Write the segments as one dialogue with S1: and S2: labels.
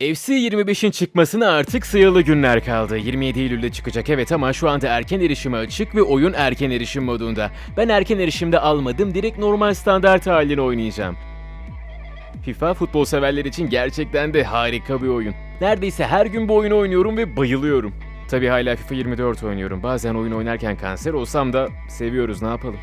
S1: FC 25'in çıkmasına artık sayılı günler kaldı. 27 Eylül'de çıkacak evet ama şu anda erken erişime açık ve oyun erken erişim modunda. Ben erken erişimde almadım, direkt normal standart halini oynayacağım. FIFA futbol severler için gerçekten de harika bir oyun. Neredeyse her gün bu oyunu oynuyorum ve bayılıyorum. Tabi hala FIFA 24 oynuyorum. Bazen oyun oynarken kanser olsam da seviyoruz ne yapalım.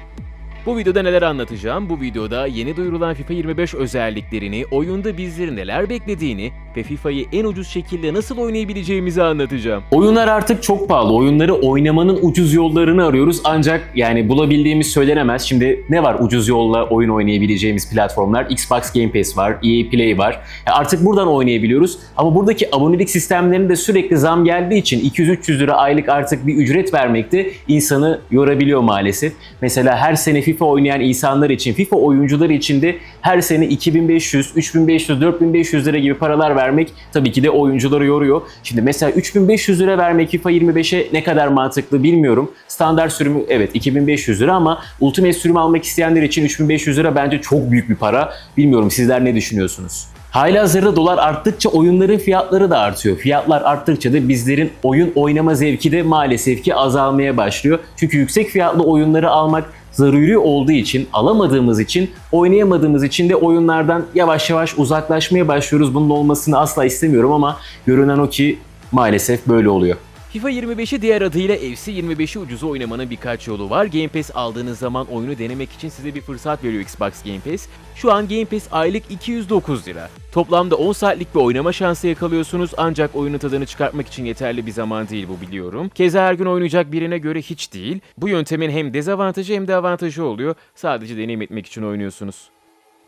S1: Bu videoda neler anlatacağım? Bu videoda yeni duyurulan FIFA 25 özelliklerini, oyunda bizleri neler beklediğini ve FIFA'yı en ucuz şekilde nasıl oynayabileceğimizi anlatacağım.
S2: Oyunlar artık çok pahalı. Oyunları oynamanın ucuz yollarını arıyoruz ancak yani bulabildiğimiz söylenemez. Şimdi ne var ucuz yolla oyun oynayabileceğimiz platformlar? Xbox Game Pass var, EA Play var. Ya artık buradan oynayabiliyoruz ama buradaki abonelik sistemlerinde sürekli zam geldiği için 200-300 lira aylık artık bir ücret vermek de insanı yorabiliyor maalesef. Mesela her sene FIFA oynayan insanlar için, FIFA oyuncuları için de her sene 2500, 3500, 4500 lira gibi paralar vermek tabii ki de oyuncuları yoruyor. Şimdi mesela 3500 lira vermek FIFA 25'e ne kadar mantıklı bilmiyorum. Standart sürümü evet 2500 lira ama Ultimate sürümü almak isteyenler için 3500 lira bence çok büyük bir para. Bilmiyorum sizler ne düşünüyorsunuz? Halihazırda dolar arttıkça oyunların fiyatları da artıyor. Fiyatlar arttıkça da bizlerin oyun oynama zevki de maalesef ki azalmaya başlıyor. Çünkü yüksek fiyatlı oyunları almak zaruri olduğu için, alamadığımız için, oynayamadığımız için de oyunlardan yavaş yavaş uzaklaşmaya başlıyoruz. Bunun olmasını asla istemiyorum ama görünen o ki maalesef böyle oluyor.
S1: FIFA 25'i diğer adıyla FC 25'i ucuza oynamanın birkaç yolu var. Game Pass aldığınız zaman oyunu denemek için size bir fırsat veriyor Xbox Game Pass. Şu an Game Pass aylık 209 lira. Toplamda 10 saatlik bir oynama şansı yakalıyorsunuz ancak oyunun tadını çıkartmak için yeterli bir zaman değil bu biliyorum. Keza her gün oynayacak birine göre hiç değil. Bu yöntemin hem dezavantajı hem de avantajı oluyor. Sadece deneyim etmek için oynuyorsunuz.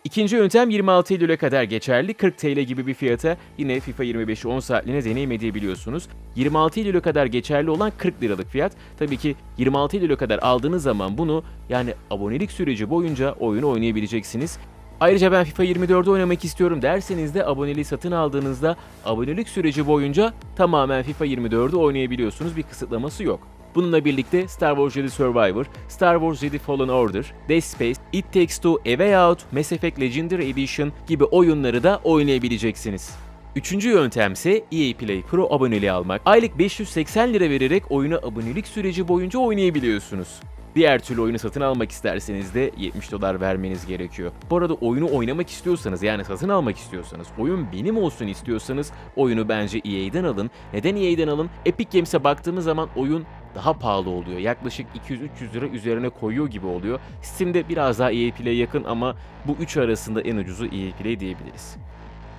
S1: İkinci yöntem 26 Eylül'e kadar geçerli. 40 TL gibi bir fiyata yine FIFA 25'i 10 saatliğine deneyim edebiliyorsunuz. 26 Eylül'e kadar geçerli olan 40 liralık fiyat. Tabii ki 26 Eylül'e kadar aldığınız zaman bunu yani abonelik süreci boyunca oyunu oynayabileceksiniz. Ayrıca ben FIFA 24'de oynamak istiyorum derseniz de aboneliği satın aldığınızda abonelik süreci boyunca tamamen FIFA 24'de oynayabiliyorsunuz. Bir kısıtlaması yok. Bununla birlikte Star Wars Jedi Survivor, Star Wars Jedi Fallen Order, Dead Space, It Takes Two, A Way Out, Mass Effect Legendary Edition gibi oyunları da oynayabileceksiniz. Üçüncü yöntem ise EA Play Pro aboneliği almak. Aylık 580 lira vererek oyunu abonelik süreci boyunca oynayabiliyorsunuz. Diğer türlü oyunu satın almak isterseniz de 70 dolar vermeniz gerekiyor. Bu arada oyunu oynamak istiyorsanız yani satın almak istiyorsanız, oyun benim olsun istiyorsanız oyunu bence EA'den alın. Neden EA'den alın? Epic Games'e baktığımız zaman oyun daha pahalı oluyor. Yaklaşık 200-300 lira üzerine koyuyor gibi oluyor. Steam'de biraz daha EA Play yakın ama bu üç arasında en ucuzu EA Play diyebiliriz.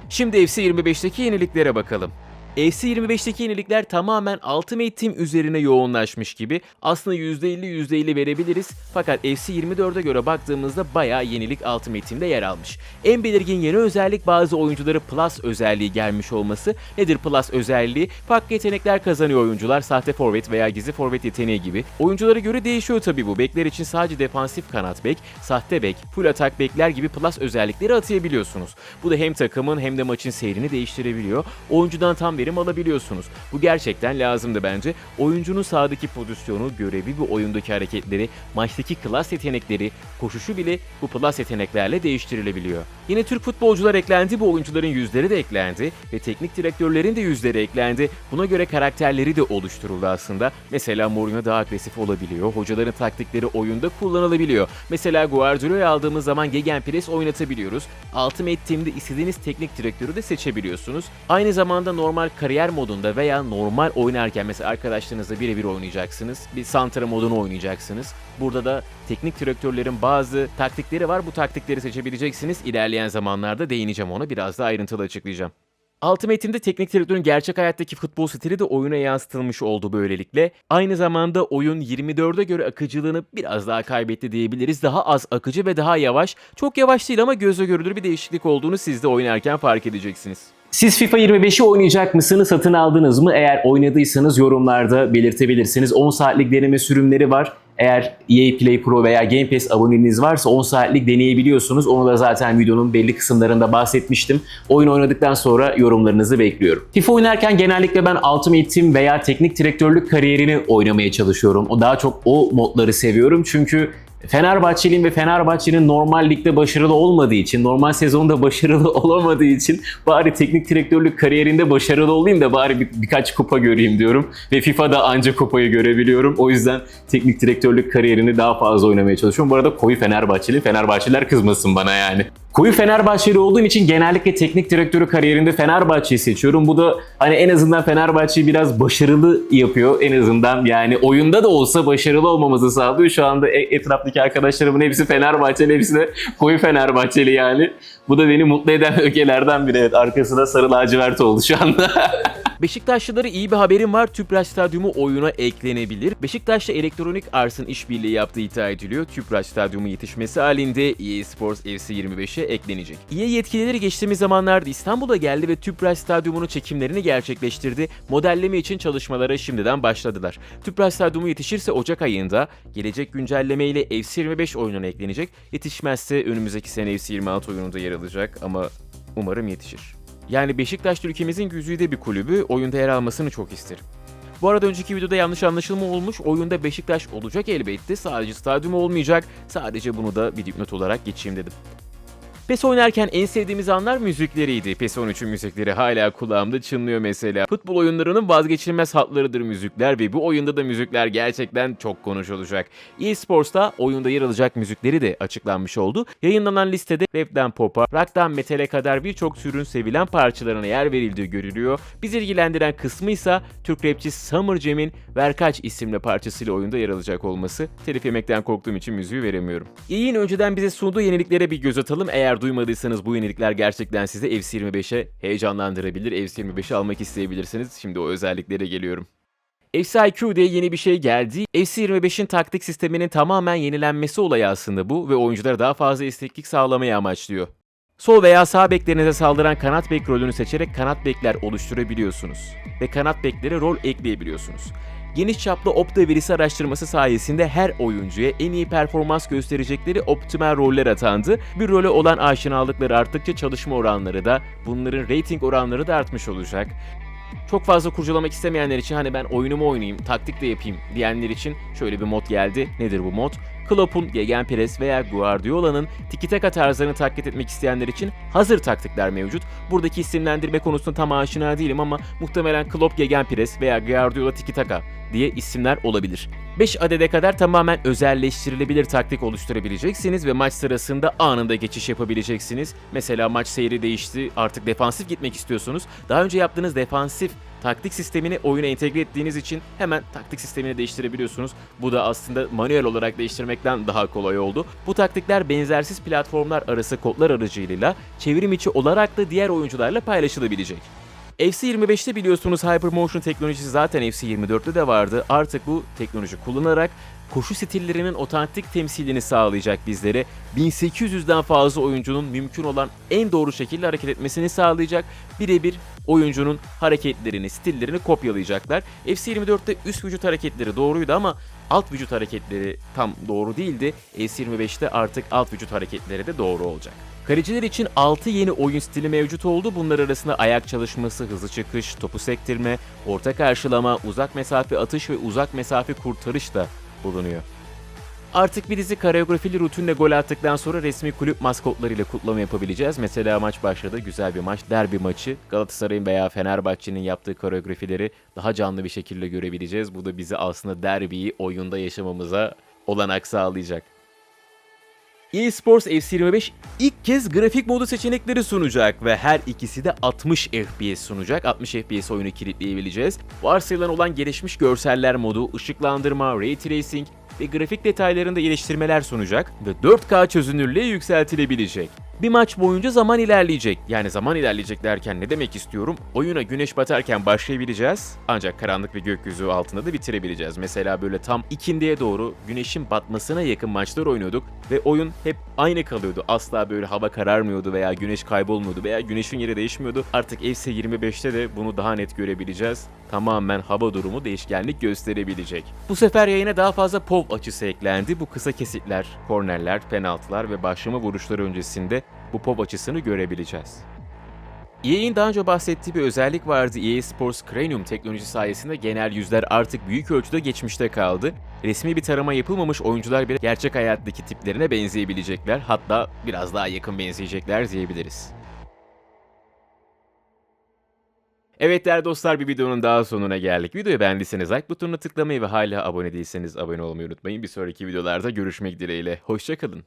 S1: Şimdi FC 25'teki yeniliklere bakalım. FC 25'teki yenilikler tamamen Ultimate Team üzerine yoğunlaşmış gibi. Aslında %50 %50 verebiliriz. Fakat FC 24'e göre baktığımızda bayağı yenilik Ultimate Team'de yer almış. En belirgin yeni özellik bazı oyuncuları Plus özelliği gelmiş olması. Nedir Plus özelliği? Farklı yetenekler kazanıyor oyuncular. Sahte forvet veya gizli forvet yeteneği gibi. Oyunculara göre değişiyor tabii bu. Bekler için sadece defansif kanat bek, sahte bek, full atak bekler gibi Plus özellikleri atayabiliyorsunuz. Bu da hem takımın hem de maçın seyrini değiştirebiliyor. Oyuncudan tam verim alabiliyorsunuz. Bu gerçekten lazımdı bence. Oyuncunun sahadaki pozisyonu, görevi ve oyundaki hareketleri, maçtaki klas yetenekleri, koşuşu bile bu plus yeteneklerle değiştirilebiliyor. Yine Türk futbolcular eklendi, bu oyuncuların yüzleri de eklendi ve teknik direktörlerin de yüzleri eklendi. Buna göre karakterleri de oluşturuldu aslında. Mesela Mourinho daha agresif olabiliyor, hocaların taktikleri oyunda kullanılabiliyor. Mesela Guardiola'yı aldığımız zaman gegenpress oynatabiliyoruz. Ultimate Team'de istediğiniz teknik direktörü de seçebiliyorsunuz. Aynı zamanda normal kariyer modunda veya normal oynarken mesela arkadaşlarınızla birebir oynayacaksınız. Bir Santra modunu oynayacaksınız. Burada da teknik direktörlerin bazı taktikleri var. Bu taktikleri seçebileceksiniz. İlerleyen zamanlarda değineceğim ona. Biraz daha ayrıntılı açıklayacağım. Ultimate Team'de teknik direktörün gerçek hayattaki futbol stili de oyuna yansıtılmış oldu böylelikle. Aynı zamanda oyun 24'e göre akıcılığını biraz daha kaybetti diyebiliriz. Daha az akıcı ve daha yavaş. Çok yavaş değil ama gözle görülür bir değişiklik olduğunu siz de oynarken fark edeceksiniz.
S2: Siz FIFA 25'i oynayacak mısınız? Satın aldınız mı? Eğer oynadıysanız yorumlarda belirtebilirsiniz. 10 saatlik deneme sürümleri var. Eğer EA Play Pro veya Game Pass aboneliğiniz varsa 10 saatlik deneyebiliyorsunuz. Onu da zaten videonun belli kısımlarında bahsetmiştim. Oyun oynadıktan sonra yorumlarınızı bekliyorum. FIFA oynarken genellikle ben Ultimate Team veya teknik direktörlük kariyerini oynamaya çalışıyorum. O daha çok o modları seviyorum çünkü Fenerbahçeliyim ve Fenerbahçe'nin normal ligde başarılı olmadığı için, normal sezonda başarılı olamadığı için bari teknik direktörlük kariyerinde başarılı olayım da bari bir, birkaç kupa göreyim diyorum. Ve FIFA'da anca kupayı görebiliyorum. O yüzden teknik direktörlük kariyerini daha fazla oynamaya çalışıyorum. Bu arada koyu Fenerbahçeli, Fenerbahçeliler kızmasın bana yani. Koyu Fenerbahçeli olduğum için genellikle teknik direktörü kariyerinde Fenerbahçe'yi seçiyorum. Bu da hani en azından Fenerbahçe'yi biraz başarılı yapıyor. En azından yani oyunda da olsa başarılı olmamızı sağlıyor. Şu anda e- etraftaki arkadaşlarımın hepsi Fenerbahçeli, hepsi de koyu Fenerbahçeli yani. Bu da beni mutlu eden ögelerden biri. Evet, arkasında sarı lacivert oldu şu anda.
S1: Beşiktaşlılara iyi bir haberim var. Tüpraş Stadyumu oyuna eklenebilir. Beşiktaş'la Elektronik Arts'ın işbirliği yaptığı iddia ediliyor. Tüpraş Stadyumu yetişmesi halinde EA Sports FC 25'e eklenecek. EA yetkilileri geçtiğimiz zamanlarda İstanbul'a geldi ve Tüpraş Stadyumu'nun çekimlerini gerçekleştirdi. Modelleme için çalışmalara şimdiden başladılar. Tüpraş Stadyumu yetişirse Ocak ayında gelecek güncelleme ile FC 25 oyununa eklenecek. Yetişmezse önümüzdeki sene FC 26 oyununda yer alacak ama umarım yetişir. Yani Beşiktaş ülkemizin güzide bir kulübü, oyunda yer almasını çok isterim. Bu arada önceki videoda yanlış anlaşılma olmuş. Oyunda Beşiktaş olacak elbette. Sadece stadyum olmayacak. Sadece bunu da bir dipnot olarak geçeyim dedim. PES oynarken en sevdiğimiz anlar müzikleriydi. PES 13'ün müzikleri hala kulağımda çınlıyor mesela. Futbol oyunlarının vazgeçilmez hatlarıdır müzikler ve bu oyunda da müzikler gerçekten çok konuşulacak. eSports'ta oyunda yer alacak müzikleri de açıklanmış oldu. Yayınlanan listede rap'ten pop'a, rock'tan metal'e kadar birçok türün sevilen parçalarına yer verildiği görülüyor. Bizi ilgilendiren kısmı ise Türk rapçi Summer Jam'in Verkaç isimli parçasıyla oyunda yer alacak olması. Telif yemekten korktuğum için müziği veremiyorum. Yayın önceden bize sunduğu yeniliklere bir göz atalım. Eğer duymadıysanız bu yenilikler gerçekten sizi FC 25'e heyecanlandırabilir. FC 25'i almak isteyebilirsiniz. Şimdi o özelliklere geliyorum. FCIQ diye yeni bir şey geldi. FC25'in taktik sisteminin tamamen yenilenmesi olayı aslında bu ve oyunculara daha fazla esneklik sağlamayı amaçlıyor. Sol veya sağ beklerinize saldıran kanat bek rolünü seçerek kanat bekler oluşturabiliyorsunuz ve kanat beklere rol ekleyebiliyorsunuz. Geniş çaplı Opta verisi araştırması sayesinde her oyuncuya en iyi performans gösterecekleri optimal roller atandı. Bir role olan aşinalıkları arttıkça çalışma oranları da, bunların rating oranları da artmış olacak. Çok fazla kurcalamak istemeyenler için hani ben oyunumu oynayayım, taktik de yapayım diyenler için şöyle bir mod geldi. Nedir bu mod? Klopp'un Gegenpress veya Guardiola'nın tiki taka tarzlarını taklit etmek isteyenler için hazır taktikler mevcut. Buradaki isimlendirme konusunda tam aşina değilim ama muhtemelen Klopp Gegenpress veya Guardiola tiki taka diye isimler olabilir. 5 adede kadar tamamen özelleştirilebilir taktik oluşturabileceksiniz ve maç sırasında anında geçiş yapabileceksiniz. Mesela maç seyri değişti, artık defansif gitmek istiyorsunuz. Daha önce yaptığınız defansif taktik sistemini oyuna entegre ettiğiniz için hemen taktik sistemini değiştirebiliyorsunuz. Bu da aslında manuel olarak değiştirmekten daha kolay oldu. Bu taktikler benzersiz platformlar arası kodlar aracılığıyla çevrim içi olarak da diğer oyuncularla paylaşılabilecek. FC25'te biliyorsunuz Hypermotion teknolojisi zaten FC24'te de vardı. Artık bu teknoloji kullanarak koşu stillerinin otantik temsilini sağlayacak bizlere 1800'den fazla oyuncunun mümkün olan en doğru şekilde hareket etmesini sağlayacak birebir oyuncunun hareketlerini, stillerini kopyalayacaklar. FC24'te üst vücut hareketleri doğruydu ama alt vücut hareketleri tam doğru değildi. FC25'te artık alt vücut hareketleri de doğru olacak. Kaleciler için 6 yeni oyun stili mevcut oldu. Bunlar arasında ayak çalışması, hızlı çıkış, topu sektirme, orta karşılama, uzak mesafe atış ve uzak mesafe kurtarış da bulunuyor. Artık bir dizi koreografili rutinle gol attıktan sonra resmi kulüp maskotlarıyla kutlama yapabileceğiz. Mesela maç başladı, güzel bir maç, derbi maçı. Galatasaray'ın veya Fenerbahçe'nin yaptığı koreografileri daha canlı bir şekilde görebileceğiz. Bu da bizi aslında derbiyi oyunda yaşamamıza olanak sağlayacak. eSports FC25 ilk kez grafik modu seçenekleri sunacak ve her ikisi de 60 FPS sunacak. 60 FPS oyunu kilitleyebileceğiz. Varsayılan olan gelişmiş görseller modu, ışıklandırma, ray tracing ve grafik detaylarında geliştirmeler sunacak ve 4K çözünürlüğe yükseltilebilecek. Bir maç boyunca zaman ilerleyecek. Yani zaman ilerleyecek derken ne demek istiyorum? Oyuna güneş batarken başlayabileceğiz. Ancak karanlık ve gökyüzü altında da bitirebileceğiz. Mesela böyle tam ikindiye doğru güneşin batmasına yakın maçlar oynuyorduk ve oyun hep aynı kalıyordu. Asla böyle hava kararmıyordu veya güneş kaybolmuyordu veya güneşin yeri değişmiyordu. Artık FC 25'te de bunu daha net görebileceğiz. Tamamen hava durumu değişkenlik gösterebilecek. Bu sefer yayına daha fazla POV açısı eklendi. Bu kısa kesitler, kornerler, penaltılar ve başlama vuruşları öncesinde bu POV açısını görebileceğiz. EA'in daha önce bahsettiği bir özellik vardı. EA Sports Cranium teknolojisi sayesinde genel yüzler artık büyük ölçüde geçmişte kaldı. Resmi bir tarama yapılmamış oyuncular bile gerçek hayattaki tiplerine benzeyebilecekler. Hatta biraz daha yakın benzeyecekler diyebiliriz. Evet değerli dostlar bir videonun daha sonuna geldik. Videoyu beğendiyseniz like butonuna tıklamayı ve hala abone değilseniz abone olmayı unutmayın. Bir sonraki videolarda görüşmek dileğiyle. Hoşçakalın.